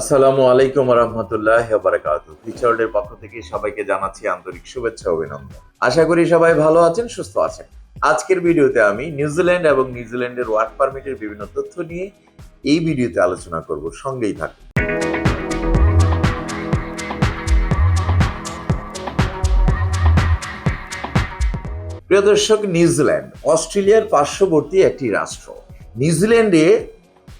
আসসালামু আলাইকুম রহমতুল্লাহ বারাকাত ফিচার্ডের পক্ষ থেকে সবাইকে জানাচ্ছি আন্তরিক শুভেচ্ছা অভিনন্দন। আশা করি সবাই ভালো আছেন, সুস্থ আছেন। আজকের ভিডিওতে আমি নিউজিল্যান্ড এবং নিউজিল্যান্ডের ওয়ার্ক পারমিটের বিভিন্ন তথ্য নিয়ে এই ভিডিওতে আলোচনা করব। সঙ্গেই থাকুন। প্রিয় দর্শক নিউজিল্যান্ড অস্ট্রেলিয়ার পার্শ্ববর্তী একটি রাষ্ট্র। নিউজিল্যান্ডে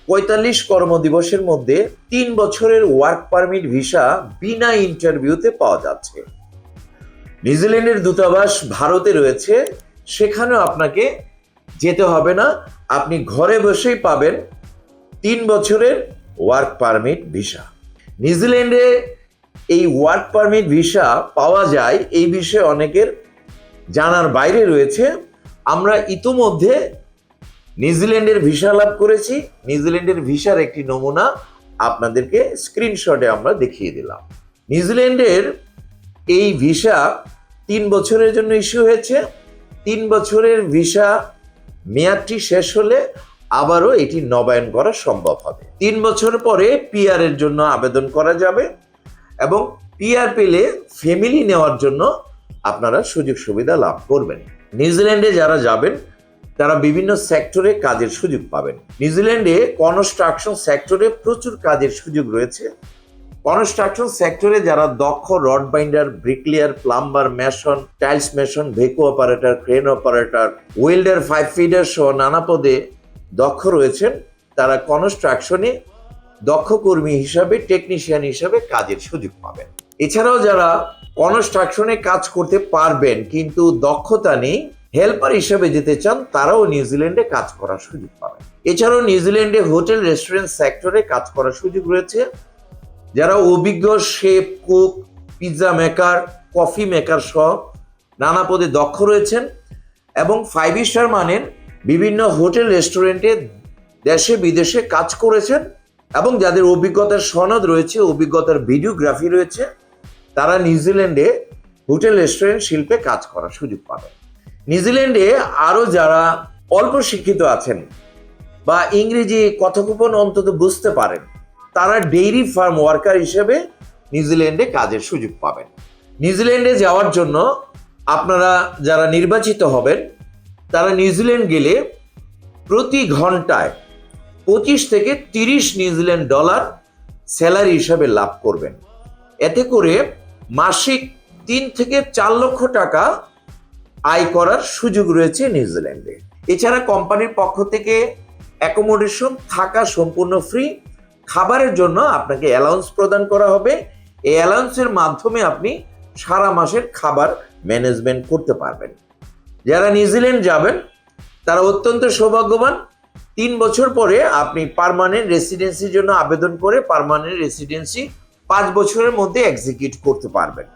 পঁয়তাল্লিশ কর্মদিবসের মধ্যে তিন বছরের ওয়ার্ক পারমিট ভিসা বিনা ইন্টারভিউতে পাওয়া যাচ্ছে। নিউজিল্যান্ডের দূতাবাস ভারতে রয়েছে, সেখানেও আপনাকে যেতে হবে না। আপনি ঘরে বসেই পাবেন তিন বছরের ওয়ার্ক পারমিট ভিসা নিউজিল্যান্ডে এই ওয়ার্ক পারমিট ভিসা পাওয়া যায়, এই বিষয়ে অনেকের জানার বাইরে রয়েছে। আমরা ইতোমধ্যে নিউজিল্যান্ডের ভিসা লাভ করেছি। নিউজিল্যান্ডের ভিসার একটি নমুনা আপনাদেরকে স্ক্রিনশটে আমরা দেখিয়ে দিলাম। নিউজিল্যান্ডের এই ভিসা তিন বছরের জন্য ইস্যু হয়েছে। তিন বছরের ভিসা মেয়াদটি শেষ হলে আবারও এটি নবায়ন করা সম্ভব হবে। তিন বছর পরে পিআর এর জন্য আবেদন করা যাবে এবং পিআর পেলে ফ্যামিলি নেওয়ার জন্য আপনারা সুযোগ সুবিধা লাভ করবেন। নিউজিল্যান্ডে যারা যাবেন তারা বিভিন্ন সেক্টরে কাজের সুযোগ পাবেন। নিউজিল্যান্ডে কনস্ট্রাকশন সেক্টরে প্রচুর কাজের সুযোগ রয়েছে। কনস্ট্রাকশন সেক্টরে যারা দক্ষ rod binder, bricklayer, plumber mason tiles mason ভেকো operator, crane operator, welder, pipe fitter সহ নানা পদে দক্ষ রয়েছেন। তারা কনস্ট্রাকশনে দক্ষ কর্মী হিসাবে, টেকনিশিয়ান হিসাবে কাজের সুযোগ পাবেন। এছাড়াও যারা কনস্ট্রাকশনে কাজ করতে পারবেন, কিন্তু দক্ষতা নেই হেল্পার হিসেবে যেতে চান, তারাও নিউজিল্যান্ডে কাজ করার সুযোগ পাবেন। এছাড়াও নিউজিল্যান্ডে হোটেল, রেস্টুরেন্ট, সেক্টরে কাজ করার সুযোগ রয়েছে। যারা অভিজ্ঞ chef, cook, pizza maker, coffee maker সহ নানা পদে দক্ষ রয়েছেন এবং ফাইভ স্টার মানের বিভিন্ন হোটেল, রেস্টুরেন্টে দেশে, বিদেশে কাজ করেছেন এবং যাদের অভিজ্ঞতার সনদ রয়েছে, অভিজ্ঞতার ভিডিওগ্রাফি রয়েছে, তারা নিউজিল্যান্ডে হোটেল, রেস্টুরেন্ট, শিল্পে কাজ করার সুযোগ পাবেন। নিউজিল্যান্ডে আরও যারা অল্প শিক্ষিত আছেন বা ইংরেজি কথোপকথন অন্তত বুঝতে পারেন, তারা ডেইরি ফার্ম ওয়ার্কার হিসেবে নিউজিল্যান্ডে কাজের সুযোগ পাবেন। নিউজিল্যান্ডে যাওয়ার জন্য আপনারা যারা নির্বাচিত হবেন, তারা নিউজিল্যান্ড গেলে প্রতি ঘন্টায় পঁচিশ থেকে তিরিশ নিউজিল্যান্ড ডলার স্যালারি হিসাবে লাভ করবেন। এতে করে মাসিক তিন থেকে চার লক্ষ টাকা আয় করার সুযোগ রয়েছে নিউজিল্যান্ডে। এছাড়া কোম্পানির পক্ষ থেকে অ্যাকোমোডেশন থাকা সম্পূর্ণ ফ্রি খাবারের জন্য আপনাকে অ্যালাউন্স প্রদান করা হবে। এই অ্যালাউন্সের মাধ্যমে আপনি সারা মাসের খাবার ম্যানেজমেন্ট করতে পারবেন। যারা নিউজিল্যান্ড যাবেন, তারা অত্যন্ত সৌভাগ্যবান। তিন বছর পরে আপনি পার্মানেন্ট রেসিডেন্সির জন্য আবেদন করে পার্মানেন্ট রেসিডেন্সি পাঁচ বছরের মধ্যে এক্সিকিউট করতে পারবেন।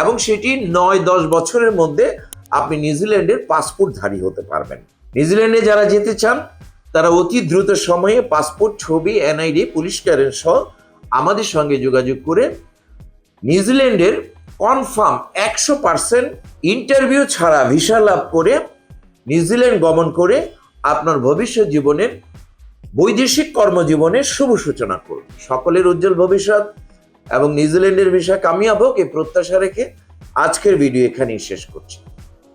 এবং সেটি নয় দশ বছরের মধ্যে আপনি নিউজিল্যান্ডের পাসপোর্টধারী হতে পারবেন। নিউজিল্যান্ডে যারা যেতে চান, তারা অতি দ্রুত সময়ে পাসপোর্ট, ছবি, এনআইডি, পুলিশ ক্লিয়ারেন্স সহ আমাদের সঙ্গে যোগাযোগ করে নিউজিল্যান্ডের কনফার্ম একশো পার্সেন্ট ইন্টারভিউ ছাড়া ভিসা লাভ করে নিউজিল্যান্ড গমন করে আপনার ভবিষ্যৎ জীবনের বৈদেশিক কর্মজীবনের শুভ সূচনা করুন। সকলের উজ্জ্বল ভবিষ্যৎ এবং নিউজিল্যান্ডের ভিসা কামিয়াব হোক, এই প্রত্যাশা রেখে আজকের ভিডিও এখানেই শেষ করছি।